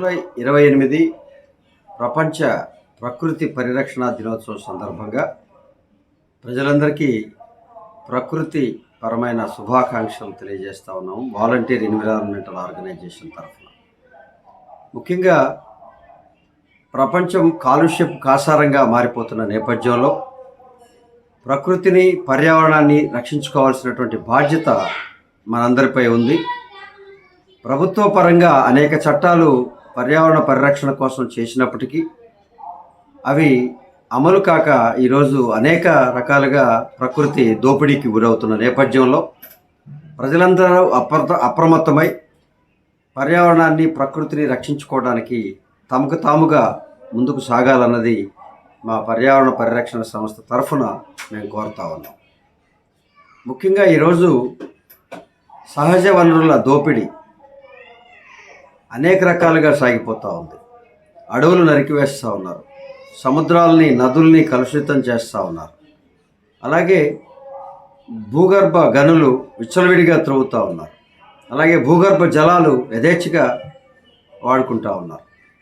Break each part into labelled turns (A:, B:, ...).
A: July ఇరవై ఎనిమిది ప్రపంచ ప్రకృతి పరిరక్షణ దినోత్సవం సందర్భంగా ప్రజలందరికీ ప్రకృతి పరమైన శుభాకాంక్షలు తెలియజేస్తా ఉన్నాము. వాలంటీర్ ఎన్విరాన్మెంటల్ ఆర్గనైజేషన్ తరఫున. ముఖ్యంగా ప్రపంచం కాలుష్యపు కాసారంగా మారిపోతున్న నేపథ్యంలో ప్రకృతిని పర్యావరణాన్ని రక్షించుకోవాల్సినటువంటి బాధ్యత మనందరిపై ఉంది. ప్రభుత్వ పరంగా అనేక చట్టాలు పర్యావరణ పరిరక్షణ కోసం చేసినప్పటికీ అవి అమలు కాక ఈరోజు అనేక రకాలుగా ప్రకృతి దోపిడీకి గురవుతున్న నేపథ్యంలో ప్రజలందరూ అప్రత అప్రమత్తమై పర్యావరణాన్ని ప్రకృతిని రక్షించుకోవడానికి తమకు తాముగా ముందుకు సాగాలన్నది మా పర్యావరణ పరిరక్షణ సంస్థ తరఫున మేము కోరుతా ఉన్నాం. ముఖ్యంగా ఈరోజు సహజ వనరుల దోపిడీ అనేక రకాలుగా సాగిపోతూ ఉంది. అడవులు నరికివేస్తూ ఉన్నారు. సముద్రాలని నదుల్ని కలుషితం చేస్తూ ఉన్నారు. అలాగే భూగర్భ గనులు విచ్చలవిడిగా త్రవ్వుతూ ఉన్నారు. అలాగే భూగర్భ జలాలు యథేచ్ఛగా వాడుకుంటూ ఉన్నారు.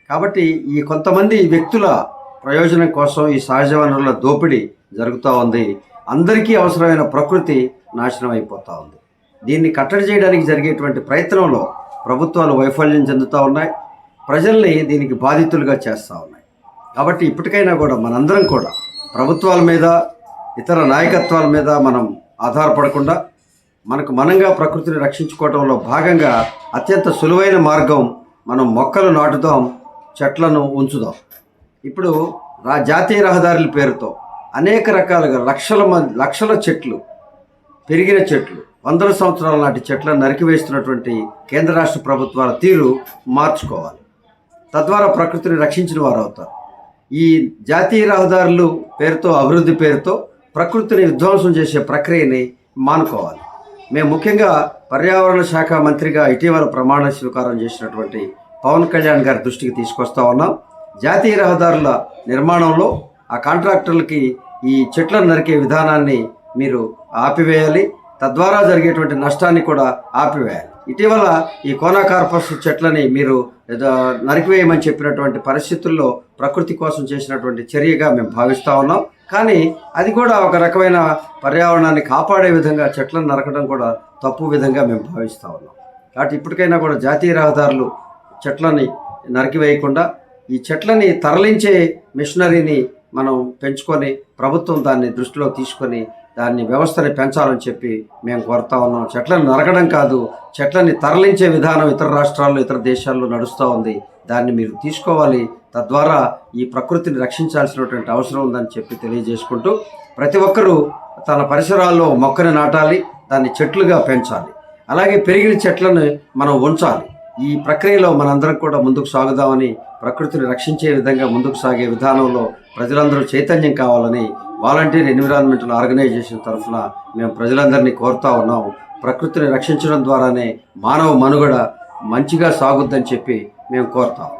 A: కాబట్టి ఈ కొంతమంది వ్యక్తుల ప్రయోజనం కోసం ఈ సహజ వనరుల దోపిడీ జరుగుతూ ఉంది. అందరికీ అవసరమైన ప్రకృతి నాశనం అయిపోతూ ఉంది. దీన్ని కట్టడి చేయడానికి జరిగేటువంటి ప్రయత్నంలో ప్రభుత్వాలు వైఫల్యం చెందుతూ ఉన్నాయి. ప్రజల్ని దీనికి బాధితులుగా చేస్తూ ఉన్నాయి. కాబట్టి ఇప్పటికైనా కూడా మనందరం కూడా ప్రభుత్వాల మీద ఇతర నాయకత్వాల మీద మనం ఆధారపడకుండా మనకు మనంగా ప్రకృతిని రక్షించుకోవడంలో భాగంగా అత్యంత సులువైన మార్గం మనం మొక్కలు నాటుదాం చెట్లను ఉంచుదాం. ఇప్పుడు రా జాతీయ రహదారుల పేరుతో అనేక రకాలుగా లక్షల మంది లక్షల చెట్లు పెరిగిన చెట్లు వందల సంవత్సరాల నాటి చెట్లను నరికివేస్తున్నటువంటి కేంద్ర రాష్ట్ర ప్రభుత్వాల తీరు మార్చుకోవాలి. తద్వారా ప్రకృతిని రక్షించిన వారు అవుతారు. ఈ జాతీయ రహదారులు పేరుతో అభివృద్ధి పేరుతో ప్రకృతిని విధ్వంసం చేసే ప్రక్రియని మానుకోవాలి. మేము ముఖ్యంగా పర్యావరణ శాఖ మంత్రిగా ఇటీవల ప్రమాణ స్వీకారం చేసినటువంటి పవన్ కళ్యాణ్ గారి దృష్టికి తీసుకొస్తా ఉన్నాం. జాతీయ రహదారుల నిర్మాణంలో ఆ కాంట్రాక్టర్లకి ఈ చెట్లను నరికే విధానాన్ని మీరు ఆపివేయాలి. తద్వారా జరిగేటువంటి నష్టాన్ని కూడా ఆపివేయాలి. ఇటీవల ఈ కోనా కార్పస్ చెట్లని మీరు నరికివేయమని చెప్పినటువంటి పరిస్థితుల్లో ప్రకృతి కోసం చేసినటువంటి చర్యగా మేము భావిస్తూ ఉన్నాం. కానీ అది కూడా ఒక రకమైన పర్యావరణాన్ని కాపాడే విధంగా చెట్లను నరకడం కూడా తప్పు విధంగా మేము భావిస్తూ ఉన్నాం. కాబట్టి ఇప్పటికైనా కూడా జాతీయ రహదారులు చెట్లని నరికివేయకుండా ఈ చెట్లని తరలించే మిషనరీని మనం పెంచుకొని ప్రభుత్వం దాన్ని దృష్టిలో తీసుకొని దాన్ని వ్యవస్థని పెంచాలని చెప్పి మేము కోరుతా ఉన్నాం. చెట్లను నరకడం కాదు చెట్లని తరలించే విధానం ఇతర రాష్ట్రాల్లో ఇతర దేశాల్లో నడుస్తూ ఉంది. దాన్ని మీరు తీసుకోవాలి. తద్వారా ఈ ప్రకృతిని రక్షించాల్సినటువంటి అవసరం ఉందని చెప్పి తెలియజేసుకుంటూ ప్రతి ఒక్కరూ తన పరిసరాల్లో మొక్కని నాటాలి దాన్ని చెట్లుగా పెంచాలి. అలాగే పెరిగిన చెట్లను మనం ఉంచాలి. ఈ ప్రక్రియలో మనందరం కూడా ముందుకు సాగుదామని ప్రకృతిని రక్షించే విధంగా ముందుకు సాగే విధానంలో ప్రజలందరూ చైతన్యం కావాలని వాలంటీర్ ఎన్విరాన్మెంటల్ ఆర్గనైజేషన్ తరఫున మేము ప్రజలందరినీ కోరుతా ఉన్నాం. ప్రకృతిని రక్షించడం ద్వారానే మానవ మనుగడ మంచిగా సాగుద్దని చెప్పి మేము కోరుతాం.